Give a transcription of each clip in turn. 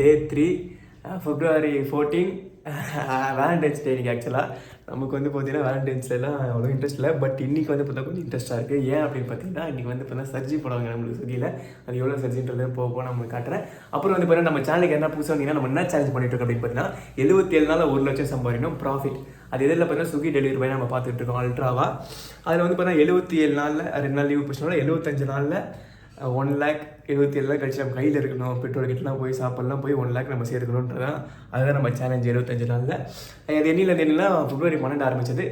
Day three February fourteen Valentine's day இன்னைக்கு ஆக்சுவலாக நமக்கு வந்து பார்த்தீங்கன்னா வேலண்டைன்ஸ்லாம் அவ்வளோ இன்ட்ரெஸ்ட் இல்லை. பட் இன்னைக்கு வந்து பார்த்தா கொஞ்சம் இன்ட்ரெஸ்ட்டாக இருக்குது ஏன் அப்படின்னு பார்த்தீங்கன்னா இன்றைக்கி வந்து பார்த்தீங்கன்னா சர்ஜி போடுவாங்க நம்மளுக்கு சுகியில் அது எவ்வளோ சர்ஜின்றது போக போக நம்ம காட்டுறேன். அப்புறம் வந்து பார்த்தீங்கன்னா நம்ம சேனலுக்கு என்ன புதுசாக வந்தீங்கன்னா நம்ம என்ன சேலஞ்ச் பண்ணிட்டு இருக்கோம் அப்படின்னு பார்த்தீங்கன்னா எழுபத்தி ஏழு நாள் ஒரு லட்சம் சம்பாதிக்கணும். ப்ராஃபிட் அது எதில் பார்த்தீங்கன்னா சுகி டெலிவரி பண்ணி நம்ம பார்த்துட்டு இருக்கோம் அல்ட்ராவாக அதில் வந்து பார்த்தீங்கன்னா எழுபத்தி ஏழு நாளில் ரெண்டு நாள் லீவ் பிரச்சனை எழுபத்தஞ்சு நாளில் ஒன் லேக் எழுபத்தி ஏழு கழிச்சு நம்ம கையில் இருக்கணும். பெட்ரோல் கிட்டலாம் போய் சாப்பிட்லாம் போய் ஒன் லேக் நம்ம சேர்க்கணுன்றதான் அதுதான் நம்ம சேலஞ்ச் இருபத்தஞ்சு நாளில். அது எண்ணில எண்ணிலாம் ஃபிப்ரவரி பன்னெண்டு ஆரம்பிச்சது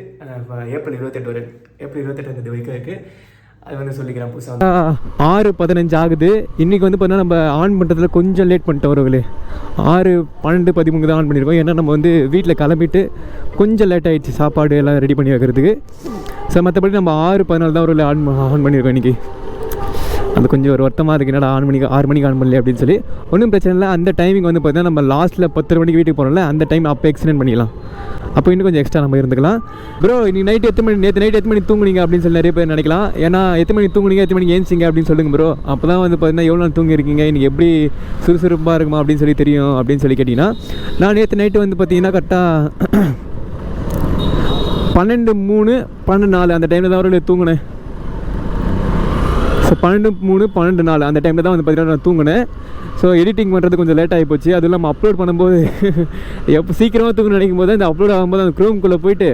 ஏப்ரல் இருபத்தெட்டு வரை ஏப்ரல் இருபத்தெட்டு தேதி வரைக்கும் இருக்குது அது வந்து சொல்லிக்கிறேன் புதுசாக ஆறு பதினஞ்சு ஆகுது. இன்றைக்கி வந்து பார்த்தீங்கன்னா நம்ம ஆன் பண்ணுறதுல கொஞ்சம் லேட் பண்ணிட்டோம் வரவங்களே ஆறு பன்னெண்டு பதிமூணு தான் ஆன் பண்ணியிருக்கோம். ஏன்னா நம்ம வந்து வீட்டில் கிளம்பிட்டு கொஞ்சம் லேட் ஆகிடுச்சு சாப்பாடு எல்லாம் ரெடி பண்ணி வைக்கிறதுக்கு. ஸோ மற்றபடி நம்ம ஆறு பதினாலு தான் ஒரு ஆன் ஆன் பண்ணியிருக்கோம் இன்றைக்கி அது கொஞ்சம் ஒரு வருத்தமாக இருக்குது என்னடா ஆறு மணிக்கு ஆறு மணிக்கு ஆன் பண்ணல அப்படின்னு சொல்லி. ஒன்றும் பிரச்சனை இல்லை. அந்த டைமிங் வந்து பார்த்தீங்கன்னா நம்ம லாஸ்ட்டில் பத்து மணிக்கு வீட்டுக்கு போகிறோம்ல அந்த டைம் அப்போ எக்ஸ்டெண்ட் பண்ணிக்கலாம். அப்போ இன்னும் கொஞ்சம் எக்ஸ்ட்ரா நம்ம இருந்துக்கலாம். ப்ரோ இன்னைக்கு நைட் எத்தனை மணி நேற்று நைட் எத்தனை மணி தூங்குனீங்க அப்படின்னு சொல்லி நிறைய பேர் நினைக்கலாம். ஏன்னா எத்தனை மணி தூங்குனீங்க எத்தனை மணிக்கு ஏஞ்சிங்க அப்படின்னு சொல்லுங்க ப்ரோ அப்போ தான் வந்து பார்த்தீங்கன்னா எவ்வளோ நாள் தூங்கிருக்கீங்க இன்னைக்கு எப்படி சுறுசுறுப்பாக இருக்குமா அப்படின்னு சொல்லி தெரியும் அப்படின்னு சொல்லி கேட்டிங்கன்னா நான் நேற்று நைட்டு வந்து பார்த்தீங்கன்னா கரெக்டாக பன்னெண்டு மூணு பன்னெண்டு நாலு அந்த டைமில் தான் ஒரு தூங்கினேன். ஸோ பன்னெண்டு மூணு பன்னெண்டு நாள் அந்த டைமில் தான் வந்து பார்த்தீங்கன்னா நான் தூங்கினேன். ஸோ எடிட்டிங் பண்ணுறது கொஞ்சம் லேட் ஆகி போச்சு. அதுவும் இல்லாமல் அப்லோட் பண்ணும்போது எப்போ சீக்கிரமாக தூங்க நினைக்கும் போது அந்த அப்லோட் ஆகும்போது அந்த க்ரோம்குள்ளே போயிட்டு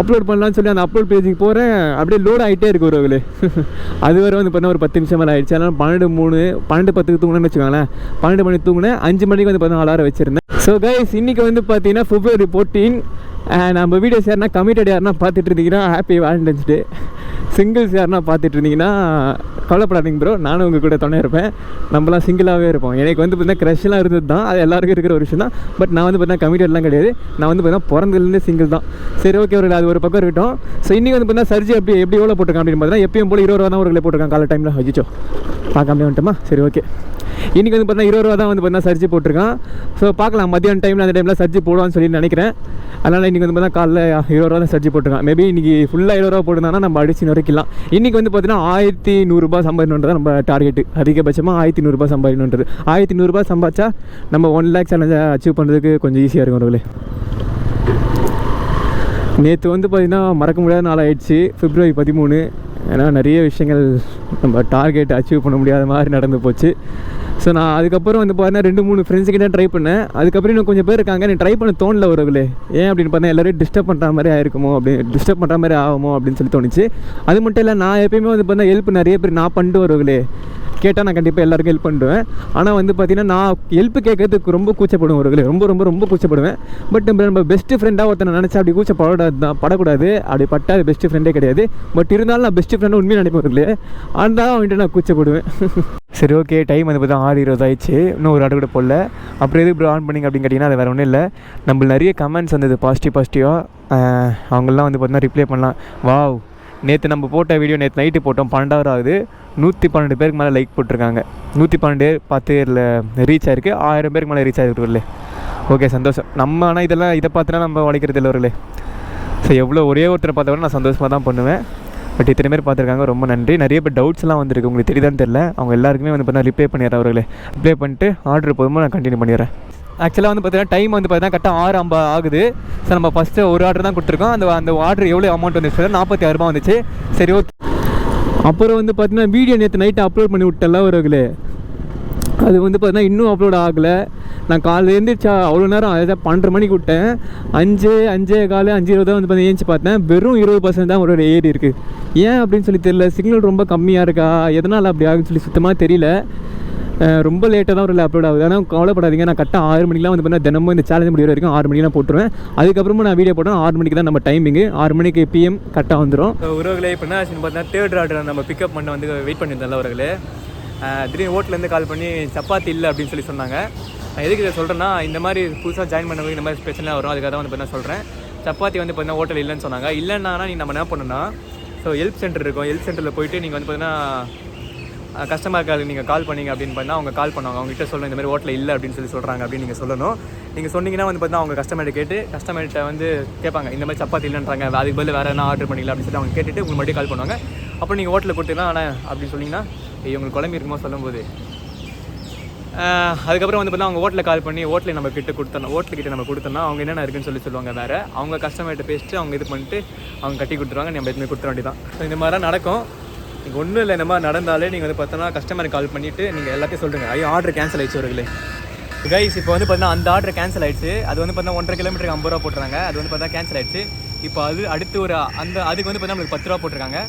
அப்லோட் பண்ணலான்னு சொல்லி அந்த அப்லோட் பேஜுக்கு போகிறேன் அப்படியே லோட் ஆகிட்டே இருக்கு ஒரு அது வரை வந்து பார்த்தீங்கன்னா ஒரு பத்து நிமிஷம் மேலே ஆயிடுச்சு. அதனால் பன்னெண்டு மூணு பன்னெண்டு பத்துக்கு தூங்கினேன்னு வச்சுக்கோங்களேன். பன்னெண்டு மணிக்கு தூங்கினேன். அஞ்சு மணிக்கு வந்து பார்த்தீங்கன்னா அலாரம் வச்சுருந்தேன். ஸோ கைஸ் இன்றைக்கி வந்து பார்த்தீங்கன்னா ஃபிப்ரவரி ஃபோர்டீன் நம்ம வீடியோஸ் யாருன்னா கமிட்டட் யாருன்னா பார்த்துட்டு இருந்தீங்கன்னா ஹாப்பி வேலண்டைன்ஸ் டே சிங்கிள்ஸ் யாருன்னா பார்த்துட்டு இருந்தீங்கன்னா கவலைப்படாதீங்க ப்ரோ நானும் உங்கள் கூட துணை இருப்பேன். நம்மளாம் சிங்கிளாகவே இருப்போம். எனக்கு வந்து பார்த்தீங்கன்னா க்ரஷ்லாம் இருந்தது தான். அது எல்லாருக்கும் இருக்கிற ஒரு விஷயம் தான். பட் நான் வந்து பார்த்தீங்கன்னா கமிட்டட்லாம் கிடையாது. நான் வந்து பார்த்தீங்கன்னா பிறந்ததுலேருந்து சிங்கிள் தான். சரி ஓகே ஒரு அது ஒரு பக்கம் இருக்கட்டும். ஸோ இன்றைக்கி வந்து பார்த்தீங்கன்னா சர்ஜி எப்படி எப்படி எவ்வளோ போட்டிருக்கான் அப்படின்னு பார்த்தீங்கன்னா எப்பயும் போல இருபது ரூபா தான் ஒரு போட்டிருக்கான் காலை டைமில் வச்சுச்சோ பார்க்காமலே வந்துட்டோமா? சரி ஓகே இன்றைக்கி வந்து பார்த்தீங்கன்னா இருபது ரூபா தான் வந்து பார்த்தீங்கன்னா சர்ஜி போட்டிருக்கான். ஸோ பார்க்கலாம். மதியான டைமில் அந்த டைமில் சர்ஜி போடுவான்னு சொல்லி நினைக்கிறேன். அதனால் இன்றைக்கி வந்து பார்த்தீங்கன்னா காலைல இருபது ரூபா தான் சர்ஜி போட்டிருக்கான் மேபி இன்றைக்கி ஃபுல்லாக இருபது ரூபா போட்டிருந்தாங்கன்னா நம்ம அடிச்சு நுரைக்கலாம் இன்றைக்கி வந்து பார்த்தீங்கன்னா ஆயிரத்தி நூறுரூபா சம்பாதிக்கணுன்றது நம்ம டார்கெட்டு அதிகபட்சமாக ஆயிரத்தி நூறுரூபா சம்பாதிக்கணுன்றது ஆயிரத்தி நூறுரூபா சம்பாதிச்சா நம்ம ஒன் லேக் சேலஞ்சை அச்சீவ் பண்ணுறதுக்கு கொஞ்சம் ஈஸியாக இருக்கும் அவர்களே நேற்று வந்து பார்த்திங்கன்னா மறக்க முடியாத நாள் ஆயிடுச்சு. பிப்ரவரி பதிமூணு. ஏன்னா நிறைய விஷயங்கள் நம்ம டார்கெட் அச்சீவ் பண்ண முடியாத மாதிரி நடந்து போச்சு. ஸோ நான் அதுக்கப்புறம் வந்து பார்த்தீங்கன்னா ரெண்டு மூணு ஃப்ரெண்ட்ஸுக்கிட்ட ட்ரை பண்ணேன். அதுக்கப்புறம் இன்னும் கொஞ்சம் பேர் இருக்காங்க. நீ ட்ரை பண்ண தோணல வரவில்லை ஏன் அப்படின்னு பார்த்தா எல்லோரும் டிஸ்டர்ப் பண்ணுற மாதிரி ஆயிருக்குமோ அப்படி டிஸ்டர்ப் பண்ணுற மாதிரி ஆகுமோ அப்படின்னு சொல்லி தோணுச்சு. அது மட்டும் இல்லை நான் எப்பயுமே வந்து பார்த்தீங்கன்னா ஹெல்ப் நிறைய பேர் நான் பண்ணிட்டு வரவில்லை கேட்டால் நான் கண்டிப்பாக எல்லாருக்கும் ஹெல்ப் பண்ணுவேன் ஆனால் வந்து பார்த்தீங்கன்னா நான் ஹெல்ப் கேட்கறதுக்கு ரொம்ப கூச்சப்படுவேன் ஒரு ரொம்ப ரொம்ப ரொம்ப கூச்சப்படுவேன். பட் நம்ம நம்ம பெஸ்ட் ஃப்ரெண்டாக ஒருத்தனை நினச்சா அப்படி கூச்சப்படாது தான் படக்கூடாது. அப்படி பட்டா அது பெஸ்ட் ஃப்ரெண்டே கிடையாது. பட் இருந்தாலும் நான் பெஸ்ட் ஃப்ரெண்டாக உண்மையாக நினைப்பேன் இல்லையே அந்த அவன்கிட்ட நான் கூச்சப்படுவேன். சரி ஓகே டைம் வந்து பார்த்தா ஆறு இருபது ஆயிடுச்சு. இன்னும் ஒரு ஆடு கூட போடல. அப்புறம் எதுக்கு ப்ரோ ஆன் பண்ணிங்க அப்படின்னு கேட்டிங்கன்னா அது வேறு ஒன்றும் இல்லை. நம்மளுக்கு நிறைய கமெண்ட்ஸ் வந்தது பாசிட்டிவ் பாசிட்டிவாக அவங்களாம் வந்து பார்த்தீங்கன்னா ரிப்ளை பண்ணலாம். வாவ் நேற்று நம்ம போட்ட வீடியோ நேற்று நைட்டு போட்டோம். பன்னெண்டாவது ஆகுது நூற்றி பன்னெண்டு பேருக்கு மேலே லைக் போட்டிருக்காங்க. நூற்றி பன்னெண்டு பத்து இல்லை ரீச் ஆயிருக்கு. ஆயிரம் பேருக்கு மேலே ரீச் ஆகிருக்கு ஓகே சந்தோஷம். நம்ம ஆனால் இதெல்லாம் இதை பார்த்துனா நம்ம உழைக்கிறது இல்லை ஸோ எவ்வளோ ஒரே ஒருத்தரை பார்த்தா கூட நான் சந்தோஷமாக தான் பண்ணுவேன். பட் இத்தனை பேர் பார்த்துருக்காங்க ரொம்ப நன்றி. நிறைய பேர் டவுட்ஸ்லாம் வந்திருக்கு. உங்களுக்கு தெரியுதான்னு தெரில அவங்க எல்லாருக்குமே வந்து பார்த்தீங்கன்னா ரிப்ளை பண்ணிடுறேன் அவர்களே ரிப்ளை பண்ணிட்டு ஆர்டர் போதுமோ நான் கண்டினியூ பண்ணிடுறேன். ஆக்சுவலாக வந்து பார்த்தீங்கன்னா டைம் வந்து பார்த்தீங்கன்னா கரெக்டாக ஆறு ஐம்பது ஆகுது. ஸோ நம்ம ஃபஸ்ட்டு ஒரு ஆர்டர் தான் கொடுத்துருக்கோம். அந்த அந்த ஆர்டர் எவ்வளோ அமௌண்ட் வந்துச்சு நாற்பத்தி ஆறு வந்துச்சு. சரி ஓகே அப்புறம் வந்து பார்த்தீங்கன்னா வீடியோ நேற்று நைட்டு அப்லோட் பண்ணி விட்டல ஒரு அது வந்து பார்த்தீங்கன்னா இன்னும் அப்லோட் ஆகலை. நான் காலையில் எழுந்திரிச்சா அவ்வளோ நேரம் அதாவது பன்னெண்டு மணிக்கு விட்டேன். அஞ்சு அஞ்சே காலு அஞ்சு இருபது வந்து பார்த்தீங்கன்னா ஏஞ்சி பார்த்தேன். வெறும் இருபது பர்சன்ட் தான் ஒரு ஏறி இருக்குது ஏன் அப்படின்னு சொல்லி தெரியல. சிக்னல் ரொம்ப கம்மியாக இருக்கா? எதனால் அப்படி ஆகுன்னு சொல்லி சுத்தமாக தெரியல. ரொம்ப லேட்டாக தான் ஒரு அப்லோட் ஆகுது. ஆனால் கவலைப்படாதீங்க. நான் கரெக்டாக ஆறு மணிக்கெலாம் வந்து பார்த்தீங்கன்னா தினமும் இந்த சேலஞ்ச் முடிகிற வரைக்கும் ஆறு மணிக்கெலாம் போட்டுருவேன். அதுக்கப்புறமா நான் வீடியோ போட்டேன் ஆறு மணிக்கு தான் நம்ம டைமிங்கு ஆறு மணிக்கு பிஎம் கரெக்டாக வந்துடும் உறவுகளே இப்போ என்ன பார்த்தீங்கன்னா தேர்ட் ஆர்டர் நம்ம பிக்கப் பண்ண வந்து வெயிட் பண்ணியிருந்தோம்ல உறவுகளே. திடீர்னு ஹோட்டலேருந்து கால் பண்ணி சப்பாத்தி இல்லை அப்படின்னு சொல்லி சொன்னாங்க. நான் எதுக்கு இதை சொல்கிறேன்னா இந்த மாதிரி புதுசாக ஜாயின் பண்ணவங்க இந்த மாதிரி பிரச்சனை வரும். அதுக்காக தான் வந்து நான் சொல்கிறேன் சப்பாத்தி வந்து பார்த்தீங்கன்னா ஹோட்டல் இல்லைன்னு சொன்னாங்க. இல்லைன்னா நீ நம்ம என்ன பண்ணணும்னா ஸோ ஹெல்ப் சென்டர் இருக்கும். ஹெல்ப் சென்டரில் போயிட்டு நீங்கள் வந்து பார்த்தீங்கன்னா கஸ்டமர் கேருக்கு நீங்கள் கால் பண்ணீங்க அப்படின்னு பண்ணால் அவங்க கால் பண்ணுவாங்க. அவங்ககிட்ட சொல்லணும் இந்த மாதிரி ஹோட்டலில் இல்லை அப்படின்னு சொல்லி சொல்கிறாங்க அப்படின்னு நீங்கள் சொல்லணும். நீங்கள் சொன்னீங்கன்னா வந்து பார்த்தீங்கன்னா அவங்க கஸ்டமர்கிட்ட கேட்டு கஸ்டமர்கிட்ட வந்து கேட்பாங்க இந்த மாதிரி சப்பாத்தி இல்லைன்றாங்க அதுக்கு பதில் வேறு என்ன ஆர்டர் பண்ணிக்கலாம் அப்படின்னு சொல்லி அவங்க கேட்டுட்டு உங்களுக்கு மட்டும் கால் பண்ணுவாங்க. அப்போ நீங்கள் ஹோட்டலில் கொடுத்தீங்கன்னா ஆனால் அப்படின்னு சொன்னீங்கன்னா இவங்களுக்கு உங்களுக்கு குழம்பு இருக்குமோ? சொல்லும்போது. அதுக்கப்புறம் வந்து பார்த்தா அவங்க ஹோட்டலில் கால் பண்ணி ஹோட்டலில் நம்ம கிட்ட கொடுத்தோம் ஹோட்டல் கிட்ட நம்ம கொடுத்தோம்னா அவங்க என்னென்ன இருக்குன்னு சொல்லி சொல்லுவாங்க வேறு. அவங்க கஸ்டமர்கிட்ட பேசிட்டு அவங்க இது பண்ணிட்டு அவங்க கட்டி கொடுத்துருவாங்க நம்ம எதுவுமே கொடுத்துட வேண்டியதான் ஸோ இந்த மாதிரிலாம் நடக்கும். நீங்கள் ஒன்றும் இல்லை இந்த மாதிரி நடந்தாலே நீங்கள் வந்து பார்த்தோன்னா கஸ்டமருக்கு கால் பண்ணிவிட்டு நீங்கள் எல்லாத்தையும் சொல்லுங்கள் ஐயோ ஆர்டர் கேன்சல் ஆயிடுச்சு அவர்களே கைஸ் இப்போ வந்து பார்த்தீங்கன்னா அந்த ஆர்டர் கேன்சல் ஆயிடுச்சு. அது வந்து பார்த்தீங்கன்னா ஒன்றரை கிலோமீட்டருக்கு ஐம்பது ரூபா போட்டுறாங்க அது வந்து பார்த்தா கேன்சல் ஆயிடுச்சு. இப்போ அது அடுத்து ஒரு அந்த அதுக்கு வந்து பார்த்தா நம்மளுக்கு பத்து ரூபா போட்டிருக்காங்க.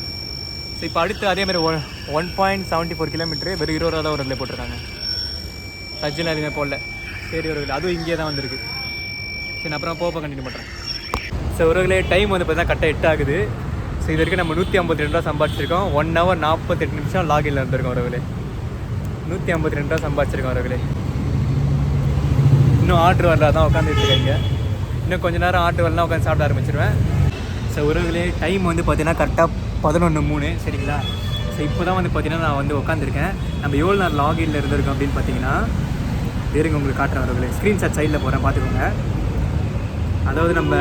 ஸோ இப்போ அடுத்து அதே மாதிரி one one point seventy four kilometre வெறும் இருபது ரூபா தான் ஒரு இதில் போட்டிருக்காங்க. சஜ்ஜெலாம் எதுவுமே போடல. சரி ஒரு அதுவும் இங்கே தான் வந்திருக்கு. சரி நான் அப்புறம் போப்போ கண்டினியூ பண்ணுறேன் ஸோ ஒருகளே டைம் வந்து பார்த்தீங்கன்னா கரெக்டாக எட் ஆகுது ஸோ இது வரைக்கும் நம்ம நூற்றி ஐம்பத்தி ரெண்டு ரூபா சம்பாதிச்சிருக்கோம். ஒன் ஹவர் நாற்பத்தெட்டு நிமிஷம் லாகின்ல இருந்திருக்கோம் ஒருகளே நூற்றி ஐம்பத்தி ரெண்டு ரூபா சம்பாதிச்சிருக்கோம் ஒருகளே இன்னும் ஆர்டர் வரல தான் உட்காந்துட்டு இருக்கீங்க. இன்னும் கொஞ்ச நேரம் ஆர்டர் வரலாம் உட்காந்து சாப்பிட ஆரம்பிச்சிருவேன். ஸோ உறவுகளே டைம் வந்து பார்த்தீங்கன்னா கரெக்டாக பதினொன்று மூணு சரிங்களா? ஸோ இப்போ தான் வந்து பார்த்தீங்கன்னா நான் வந்து உட்காந்துருக்கேன் நம்ம எவ்வளோ நேரம் லாகின்ல இருந்திருக்கோம் அப்படின்னு பார்த்தீங்கன்னா வேறுங்க உங்களுக்கு காட்டுறேன் உறவுகளே ஸ்க்ரீன்ஷாட் சைடில் போகிறேன் பார்த்துக்கோங்க. அதாவது நம்ம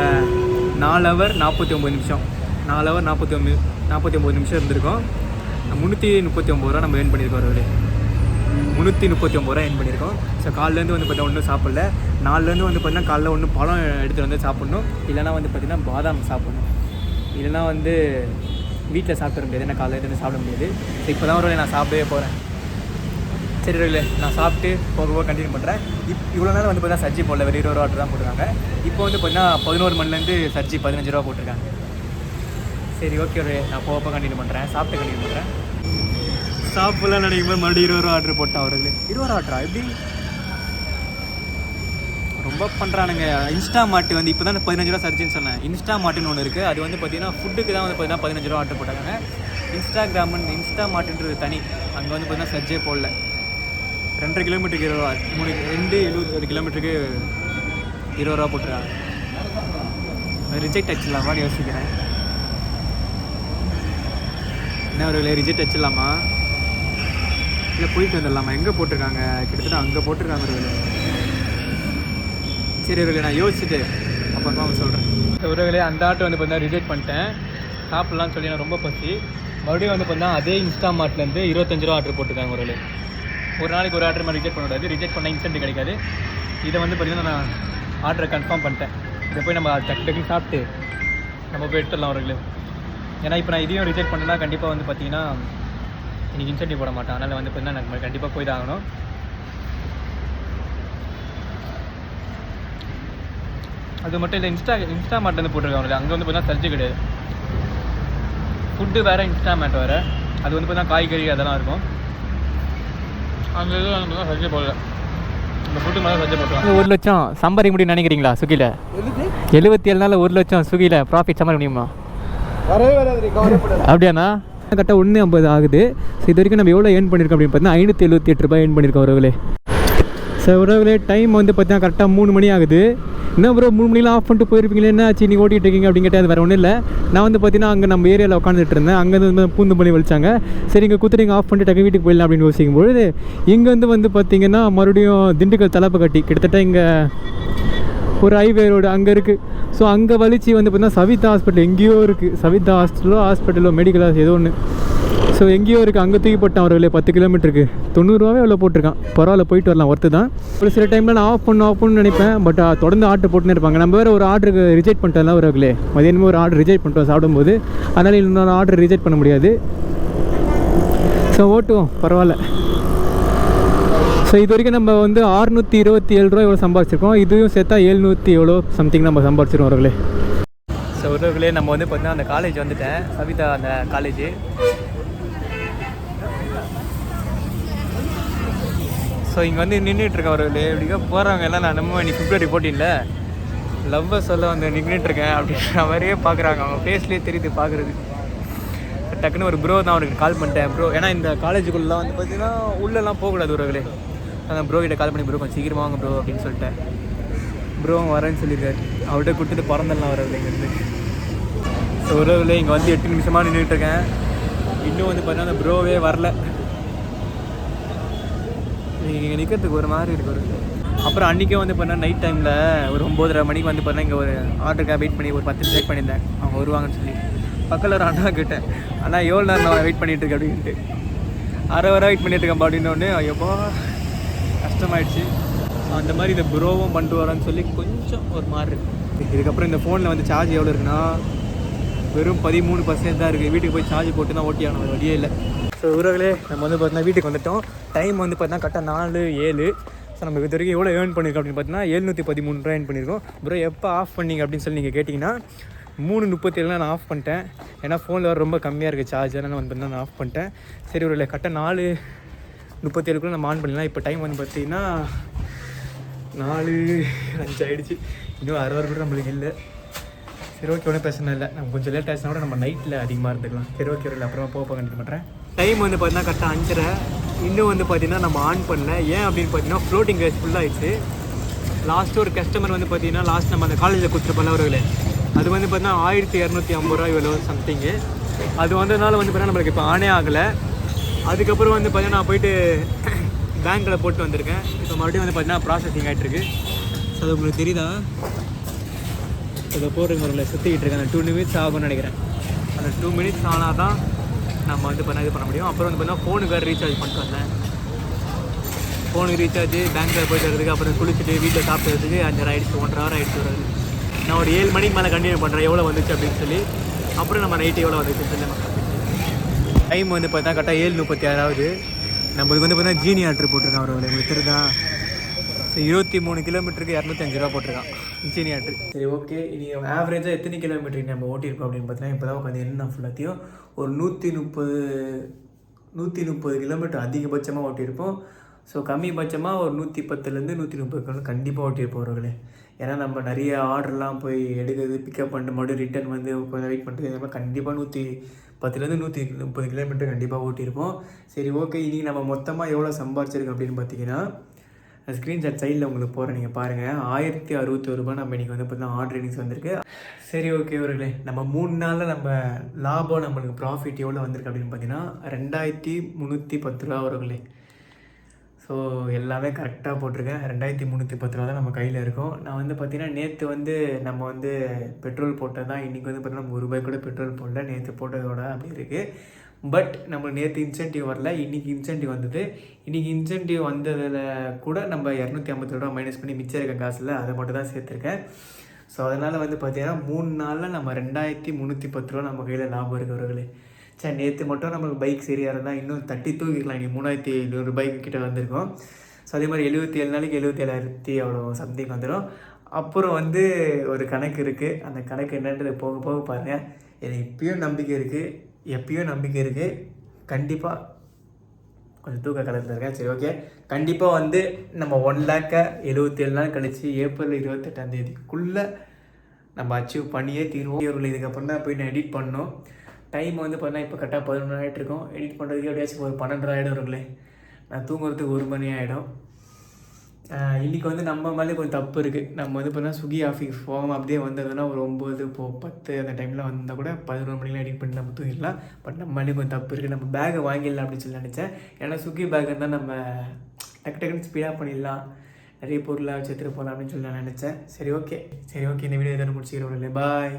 நாலு ஹவர் நாற்பத்தி ஒம்பது நிமிஷம். நாலு ஹவர் நாற்பத்தி ஒம்பது நாற்பத்தி ஒம்பது நிமிஷம் இருந்திருக்கோம். முந்நூற்றி முப்பத்தி ஒம்பது ரூபா நம்ம ஏர்ன் பண்ணியிருக்கோம் ஒரு முந்நூற்றி முப்பத்தி ஒம்பது ரூபா ஏர்ன் பண்ணியிருக்கோம். ஸோ காலையிலேருந்து வந்து பார்த்தீங்கன்னா ஒன்றும் சாப்பிடல. நாலுலேருந்து வந்து பார்த்தீங்கன்னா காலைல ஒன்றும் பழம் எடுத்துகிட்டு வந்து சாப்பிட்ணும். இல்லைனா வந்து பார்த்திங்கன்னா பாதாம் சாப்பிட்ணும். இல்லைனா வந்து வீட்டில் சாப்பிட முடியாது. ஏன்னா காலையில் இருந்து சாப்பிட முடியாது. ஸோ இப்போ தான் ஒரு நான் சாப்பிடவே போகிறேன் சரி இல்லை நான் சாப்பிட்டு போக போக கண்டினியூ பண்ணுறேன் இப் இவ்வளோ நேரம் வந்து பார்த்தீங்கன்னா சர்ஜி போடல. வெறும் இருபது ரூபா தான் போட்டிருக்காங்க. இப்போ வந்து பார்த்தீங்கன்னா பதினோரு மணிலேருந்து சர்ஜி பதினஞ்சு ரூபா போட்டிருக்காங்க. சரி ஓகே ஒரு நான் போக கண்டினியூ பண்ணுறேன் சாப்பிட்டு கண்டினியூ பண்ணுறேன் சாப்பிடலாம் நினைக்கும் போது மறுபடியும் இருபது ரூபா ஆர்டர் போட்டேன் அவருக்கு. இருபது ரூபா ஆர்டரா எப்படி? ரொம்ப பண்ணுறானுங்க இன்ஸ்டா மார்ட் வந்து இப்போ தான் பதினஞ்சு ரூபா சர்ஜின்னு சொன்னேன். இன்ஸ்டா மாட்டுன்னு ஒன்று இருக்குது அது வந்து பார்த்தீங்கன்னா ஃபுட்டுக்கு தான் வந்து பார்த்தீங்கன்னா பதினஞ்சு ரூபா ஆர்டர் போட்டாங்க. இன்ஸ்டாகிராம்னு இன்ஸ்டா மாட்டுன்றது தனி. அங்கே வந்து பார்த்தீங்கன்னா சர்ச்சே போடல. ரெண்டரை கிலோமீட்டருக்கு இருபது ரூபா. மூணு ரெண்டு எழுபத்தொரு கிலோமீட்டருக்கு இருபது ரூபா போட்டுருக்காங்க. ரிஜெக்ட் ஆச்சுலாமான்னு யோசிக்கிறேன். என்ன ஒரு ரிஜெக்ட் ஆச்சிடலாமா இல்லை போயிட்டு வந்துடலாமா? எங்கே போட்டிருக்காங்க? கிட்டத்தட்ட அங்கே போட்டிருக்காங்க ஒரு சரி ஒரு நான் யோசிச்சுட்டு அப்புறமா அவங்க சொல்கிறேன் ஒருவேளை அந்த ஆட்டோ வந்து பார்த்தா ரிஜெக்ட் பண்ணிட்டேன். சாப்பிட்லான்னு சொல்லி நான் ரொம்ப பசி. மறுபடியும் வந்து பார்த்தா அதே இன்ஸ்டா மார்ட்லேருந்து இருபத்தஞ்சு ரூபா ஆர்டர் போட்டிருக்காங்க ஒரு ஒரு நாளைக்கு ஒரு ஆர்டர் மாதிரி ரிஜெக்ட் பண்ணக்கூடாது ரிஜெக்ட் பண்ணால் இன்சென்ட் கிடைக்காது. இதை வந்து பார்த்தீங்கன்னா நான் ஆர்டரை கன்ஃபார்ம் பண்ணிட்டேன். இதை போய் நம்ம டக்கு டக்குன்னு சாப்பிட்டு நம்ம போய் எடுத்துடலாம் அவர்களே ஏன்னா இப்போ நான் இதையும் ரிஜெக்ட் பண்ணேன்னா கண்டிப்பாக வந்து பார்த்தீங்கன்னா இன்னைக்கு இன்சென்டிவ் போட மாட்டேன். அதனால் வந்து பார்த்தீங்கன்னா எனக்கு கண்டிப்பாக போய் தான் ஆகணும். அது மட்டும் இல்லை இன்ஸ்டா இன்ஸ்டா மார்ட்லேருந்து போட்டிருக்காங்க அங்கே வந்து பார்த்தீங்கன்னா சர்ஜி கிடையாது. ஃபுட்டு வேறு இன்ஸ்டா மேட் வேறு. அது வந்து பார்த்தீங்கன்னா காய்கறி அதெல்லாம் இருக்கும். அந்த இது வந்து பார்த்தீங்கன்னா சர்ஜி போடல. இந்த ஃபுட்டு மேலே சர்ஜி போட்டுருவாங்க. ஒரு லட்சம் சம்பாதிக்க முடியும்னு நினைக்கிறீங்களா சுகியில் எழுபத்தி ஏழு நாளில் ஒரு லட்சம் சுகியில் ப்ராஃபிட் சம்பாதிக்க முடியுமா? அப்படியாண்ணா? கரெக்டாக ஒன்று ஐம்பது ஆகுது. ஸோ இது வரைக்கும் நம்ம எவ்வளோ ஏர்ன் பண்ணியிருக்கோம் அப்படின்னு பார்த்தீங்கன்னா ஐநூற்றி எழுபத்தி எட்டு ரூபாய் ஏர்ன் பண்ணியிருக்கோம் உறவுகளே. ஸோ உறவுகளே டைம் வந்து பார்த்தீங்கன்னா கரெக்டாக மூணு மணி ஆகுது. என்ன ப்ரோ மூணு மணிலாம் ஆஃப் பண்ணிட்டு போயிருப்பீங்களே? என்ன ஆச்சு? நீ ஓட்டிகிட்டு இருக்கீங்க அப்படின்னு கேட்டால் அது வேறு ஒன்றும் இல்லை. நான் வந்து பார்த்தீங்கன்னா அங்கே நம்ம ஏரியாவில் உட்காந்துட்டு இருந்தேன். அங்கேருந்து வந்து பூந்து பண்ணி வலிச்சாங்க. சரி இங்கே குத்துறீங்க ஆஃப் பண்ணிட்டு டக்கு வீட்டுக்கு போயிடலாம் அப்படின்னு யோசிக்கும் பொழுது இங்கேருந்து வந்து பார்த்தீங்கன்னா மறுபடியும் திண்டுக்கல் தலைப்பு கட்டி கிட்டத்தட்ட இங்கே ஒரு ஹைவே ரோடு அங்கே இருக்குது ஸோ அங்கே வலிச்சு வந்து பார்த்தீங்கன்னா சவிதா ஹாஸ்பிட்டல் எங்கேயோ இருக்குது சவிதா ஹாஸ்பிட்டலோ ஹாஸ்பிட்டலோ மெடிக்கல் ஏதோ ஒன்று ஸோ எங்கேயோ இருக்குது அங்கே தூக்கி போட்டான் அவர்களே பத்து கிலோமீட்டருக்கு தொண்ணூறுரூவாவே எவ்வளோ போட்டிருக்கான்? பரவாயில்ல போயிட்டு வரலாம். ஒருத்து தான். ஒரு சில டைமில் நான் ஆஃப் பண்ண ஆஃப் பண்ணு நினைப்பேன். பட் தொடர்ந்து ஆர்டர் போட்டுன்னு இருப்பாங்க. நம்ம வேறு ஒரு ஆர்டருக்கு ரிஜெக்ட் பண்ணிட்டோம்ல அவர்களே மதியானமே ஒரு ஆர்டர் ரிஜெக்ட் பண்ணிட்டோம் சாப்பிடும்போது. அதனால் இன்னொரு ஆர்டர் ரிஜெக்ட் பண்ண முடியாது. ஸோ ஓட்டுவோம். பரவாயில்ல. ஸோ இது வரைக்கும் நம்ம வந்து அறுநூற்றி இருபத்தி ஏழு ரூபா எவ்வளோ சம்பாதிச்சிருக்கோம். இதுவும் சேர்த்தா எழுநூற்றி எவ்வளோ சம்திங் நம்ம சம்பாதிச்சிருக்கோம் அவர்களே. ஸோ உறவுகளே நம்ம வந்து பார்த்தீங்கன்னா அந்த காலேஜ் வந்துட்டேன். சவிதா அந்த காலேஜ் ஸோ இங்கே வந்து நின்றுட்டு இருக்கேன் அவர்களே. இப்படிக்கா போகிறவங்க எல்லாம் நான் நம்ம இன்னைக்கு பிப்ரவரி ஃபோர்டீனில் லவ்வை சொல்ல வந்து நின்றுட்டு இருக்கேன் அப்படின்ற மாதிரியே பார்க்குறாங்க. அவங்க ஃபேஸ்லேயே தெரியுது பார்க்குறது. டக்குன்னு ஒரு ப்ரோ தான் அவருக்கு கால் பண்ணிட்டேன் ப்ரோ ஏன்னா இந்த காலேஜுக்குள்ளெலாம் வந்து பார்த்தீங்கன்னா உள்ளெல்லாம் போகக்கூடாது உறவுகளே. அதான் ப்ரோ கிட்ட கால் பண்ணி ப்ரோ கொஞ்சம் சீக்கிரமாக வாங்க ப்ரோ அப்படின்னு சொல்லிட்டேன். ப்ரோ வரேன்னு சொல்லியிருக்காரு. அவர்கிட்ட கொடுத்துட்டு பிறந்தலாம் வரவில்லை இங்கேருந்து ஸோ உறவுகளே இங்கே வந்து எட்டு நிமிஷமாக நின்றுட்டு இருக்கேன். இன்னும் வந்து பார்த்தீங்கன்னா அந்த ப்ரோவே வரல. இங்கே நிற்கிறதுக்கு ஒரு மாதிரி இருக்கு ஒரு அப்புறம் அன்றைக்கே வந்து பார்த்தா நைட் டைமில் ஒரு ஒம்போதரை மணிக்கு வந்து பார்த்தா இங்கே ஒரு ஆர்டருக்காக வெயிட் பண்ணி ஒரு பத்து நிமிஷம் வெயிட் பண்ணியிருந்தேன். அவங்க வருவாங்கன்னு சொல்லி. பக்கத்தில் ஒரு அண்ணா கேட்டேன் ஆனால் எவ்வளோ நேரம் நான் வெயிட் பண்ணிகிட்டு இருக்கேன்? அப்படின்ட்டு. அரை வரை வெயிட் பண்ணிட்டு இருக்கேன் அப்படின்னு ஒன்று ஐயோப்பா கஷ்டமாயிடுச்சு. ஸோ அந்த மாதிரி இந்த ப்ரோவும் பண்ணிட்டு வரேன்னு சொல்லி கொஞ்சம் ஒரு மாதிரி இருக்குது இதுக்கப்புறம் இந்த ஃபோனில் வந்து சார்ஜ் எவ்வளோ இருக்குன்னா வெறும் பதிமூணு பர்சன்ட் தான் இருக்குது வீட்டுக்கு போய் சார்ஜ் போட்டு தான் ஓட்டி ஆகணும் வழியே இல்லை. ஸோ உறவுகளே நம்ம வந்து பார்த்தீங்கன்னா வீட்டுக்கு வந்துட்டோம். டைம் வந்து பார்த்தீங்கன்னா கரெக்டாக நாலு ஏழு. ஸோ நம்ம இது வரைக்கும் எவ்வளோ ஏர்ன் பண்ணியிருக்கோம் அப்படின்னு பார்த்தீங்கன்னா எழுநூற்றி பதிமூணு ரூபா ஏர்ன் பண்ணியிருக்கோம் ப்ரோ எப்போ ஆஃப் பண்ணீங்க அப்படின்னு சொல்லி நீங்கள் கேட்டிங்கன்னா மூணு முப்பத்தேழுலாம் நான் ஆஃப் பண்ணிட்டேன். ஏன்னா ஃபோனில் வர ரொம்ப கம்மியாக இருக்குது சார்ஜ் அதனால் வந்து பார்த்தீங்கன்னா நான் ஆஃப் பண்ணிட்டேன். சரி ஒரு கரெக்டாக நாலு முப்பத்தேழுக்குள்ள நம்ம ஆன் பண்ணிடலாம். இப்போ டைம் வந்து பார்த்தீங்கன்னா நாலு அஞ்சு ஆயிடுச்சு. இன்னும் அறுபது கூட நம்மளுக்கு இல்லை. சரி ஓகே ஒன்றும் பிரச்சனை இல்லை. நம்ம கொஞ்சம் லேட் ஆச்சுன்னா கூட நம்ம நைட்டில் அதிகமாக இருந்துக்கலாம். சரி ஓகே இல்லை அப்புறமா போக போக கண்டிப்பாக பண்ணுறேன் டைம் வந்து பார்த்தீங்கன்னா கரெக்டாக அஞ்சரை. இன்னும் வந்து பார்த்தீங்கன்னா நம்ம ஆன் பண்ணல. ஏன் அப்படின்னு பார்த்தீங்கன்னா ஃப்ளோட்டிங் ஃபுல்லாக ஃபுல்லாகிடுச்சு லாஸ்ட்டு ஒரு கஸ்டமர் வந்து பார்த்தீங்கன்னா லாஸ்ட் நம்ம அந்த காலேஜில் கொடுத்துருப்போம்ல அவர்களே அது வந்து பார்த்தீங்கன்னா ஆயிரத்தி இரநூத்தி ஐம்பது ரூபா இவ்வளோ சம்திங்கு அது வந்ததுனால வந்து பார்த்தீங்கன்னா நம்மளுக்கு இப்போ ஆனே ஆகலை. அதுக்கப்புறம் வந்து பார்த்தீங்கன்னா நான் போயிட்டு பேங்க்கில் போட்டு வந்திருக்கேன். இப்போ மறுபடியும் வந்து பார்த்தீங்கன்னா ப்ராசஸிங் ஆகிட்டுருக்கு ஸோ அது உங்களுக்கு தெரியுதா? இதை போடுற முறையில் சுற்றிக்கிட்டு இருக்கேன் அந்த டூ மினிட்ஸ் ஆகும்னு நினைக்கிறேன். அந்த டூ மினிட்ஸ் ஆனால் தான் நம்ம வந்து பண்ண இது பண்ண முடியும். அப்புறம் வந்து பார்த்தீங்கன்னா ஃபோனுக்கு வேறு ரீசார்ஜ் பண்ணிட்டு வந்தேன். ஃபோனுக்கு ரீசார்ஜ் பேங்க்கில் போயிட்டு வரதுக்கு அப்புறம் குளிச்சுட்டு வீட்டில் சாப்பிட்றதுக்கு அஞ்சரை ஆயிடுச்சு ஒன்றரை ஹவர் ஆயிடுச்சு. வர்றது நான் ஒரு ஏழு மணிக்கு மேலே கண்டினியூ பண்ணுறேன் எவ்வளோ வந்துச்சு அப்படின்னு சொல்லி. அப்புறம் நம்ம நைட்டு எவ்வளோ வந்துச்சுன்னு டைம் வந்து பார்த்தா கரெக்டாக ஏழு முப்பத்தி ஆறாவது. நம்மளுக்கு வந்து பார்த்தா ஜீனி ஆர்டர் போட்டிருக்கான் அவர். உங்களுக்கு தான் ஸோ இருபத்தி மூணு கிலோமீட்டருக்கு இரநூத்தஞ்சு ரூபா போட்டிருக்கான் ஜீனி ஆர்டர் சரி ஓகே இனி ஆவரேஜாக எத்தனை கிலோமீட்டருக்கு நம்ம ஓட்டியிருக்கோம் அப்படின்னு பார்த்தீங்கன்னா இப்போ தான் உட்காந்து என்ன ஃபுல்லாத்தையும் ஒரு நூற்றி முப்பது நூற்றி முப்பது கிலோமீட்டர் அதிகபட்சமாக ஓட்டியிருப்போம். ஸோ கம்மிபட்சமாக ஒரு நூற்றி பத்துலேருந்து நூற்றி முப்பது கிலோமீட்டர் கண்டிப்பாக ஓட்டியிருப்போம் அவர்களே. ஏன்னா நம்ம நிறைய ஆர்டர்லாம் போய் எடுக்கிறது பிக்கப் பண்ணிட்டு மறுபடியும் ரிட்டர்ன் வந்து கொஞ்சம் வெயிட் பண்ணுறது இந்த மாதிரி கண்டிப்பாக நூற்றி பத்துலேருந்து நூற்றி முப்பது கிலோமீட்டர் கண்டிப்பாக ஓட்டியிருப்போம். சரி ஓகே இன்றைக்கி நம்ம மொத்தமாக எவ்வளோ சம்பாரிச்சிருக்கோம் அப்படின்னு பார்த்தீங்கன்னா ஸ்க்ரீன்ஷாட் சைடில் உங்களுக்கு போகிறேன் நீங்கள் பாருங்கள் ஆயிரத்தி அறுபத்தி ரூபாய் நம்ம இன்றைக்கி வந்து பார்த்தீங்கன்னா ஆர்டர் இன்னிங்ஸ் வந்திருக்கு. சரி ஓகே அவர்களே நம்ம மூணு நாளில் நம்ம லாபம் நம்மளுக்கு ப்ராஃபிட் எவ்வளோ வந்திருக்கு அப்படின்னு பார்த்தீங்கன்னா ரெண்டாயிரத்தி முந்நூற்றி பத்து ரூபா அவர்களே. ஸோ எல்லாமே கரெக்டாக போட்டிருக்கேன். ரெண்டாயிரத்தி முந்நூற்றி பத்து ரூபா தான் நம்ம கையில் இருக்கும். நான் வந்து பார்த்தீங்கன்னா நேற்று வந்து நம்ம வந்து பெட்ரோல் போட்டது தான் இன்றைக்கி வந்து பார்த்தீங்கன்னா நம்ம ஒரு ரூபாய் கூட பெட்ரோல் போடல. நேற்று போட்டதோட அப்படி இருக்குது பட் நம்மளுக்கு நேற்று இன்சென்டிவ் வரல. இன்றைக்கி இன்சென்டிவ் வந்தது. இன்றைக்கி இன்சென்டிவ் வந்ததில் கூட நம்ம இரநூத்தி ஐம்பத்தி ரூபா மைனஸ் பண்ணி மிச்சம் இருக்க காசில் அதை மட்டும் தான் சேர்த்துருக்கேன். ஸோ அதனால் வந்து பார்த்தீங்கன்னா மூணு நாளில் நம்ம ரெண்டாயிரத்தி முந்நூற்றி பத்து ரூபா நம்ம கையில் லாபம் இருக்கிறவர்களே சரி நேற்று மட்டும் நமக்கு பைக் சரியாக இருந்தால் இன்னும் தட்டி தூக்கிக்கலாம் நீ மூணாயிரத்தி ஐநூறு பைக் கிட்ட வந்திருக்கோம். ஸோ அதே மாதிரி எழுபத்தி ஏழு நாளைக்கு எழுபத்தி ஏழாயிரத்தி அவ்வளோ சம்திங் வந்துடும் அப்புறம் வந்து ஒரு கணக்கு இருக்குது அந்த கணக்கு என்னன்றது போக போக பாருங்கள் எனக்கு இப்பயும் நம்பிக்கை இருக்குது எப்பயும் நம்பிக்கை இருக்குது கண்டிப்பாக கொஞ்சம் தூக்க கலந்துருக்கேன் இருக்கேன். சரி ஓகே கண்டிப்பாக வந்து நம்ம ஒன் லேக்கை எழுபத்தி ஏழு நாள் கழித்து ஏப்ரல் இருபத்தெட்டாம் தேதிக்குள்ளே நம்ம அச்சீவ் பண்ணியே தீர்வோம். இவர்கள் இதுக்கப்புறம் தான் போய் நான் எடிட் பண்ணோம் டைம் வந்து பார்த்தீங்கன்னா இப்போ கரெக்டாக பதினொன்று ஆகிட்டு இருக்கோம். எடிட் பண்ணுறதுக்கு எப்படியாச்சும் ஒரு பன்னெண்டு ஆகிடும் இருக்குல்லே. நான் தூங்குறதுக்கு ஒரு மணி ஆகிடும் இன்றைக்கி வந்து நம்ம மேலே கொஞ்சம் தப்பு இருக்குது நம்ம வந்து பார்த்தீங்கன்னா ஸ்விக்கி ஆஃபீஸ் போகாமல் அப்படியே வந்ததுன்னா ஒரு ஒம்பது இப்போ பத்து அந்த டைமில் வந்தால் கூட பதினொரு மணிலாம் எடிட் பண்ணி நம்ம தூங்கிடலாம். பட் நம்ம மேலே கொஞ்சம் தப்பு இருக்குது நம்ம பேக்கை வாங்கிடலாம் அப்படின்னு சொல்லி நினச்சேன். ஏன்னா ஸ்விக்கி பேக் இருந்தால் நம்ம டக்கு டக்குன்னு ஸ்பீடாக பண்ணிடலாம். நிறைய பொருளாக வச்சு எடுத்துகிட்டு போகலாம் அப்படின்னு சொல்லி நான் நினச்சேன். சரி ஓகே சரி ஓகே இந்த வீடியோ எதாவது முடிச்சுக்கிறோம் பாய்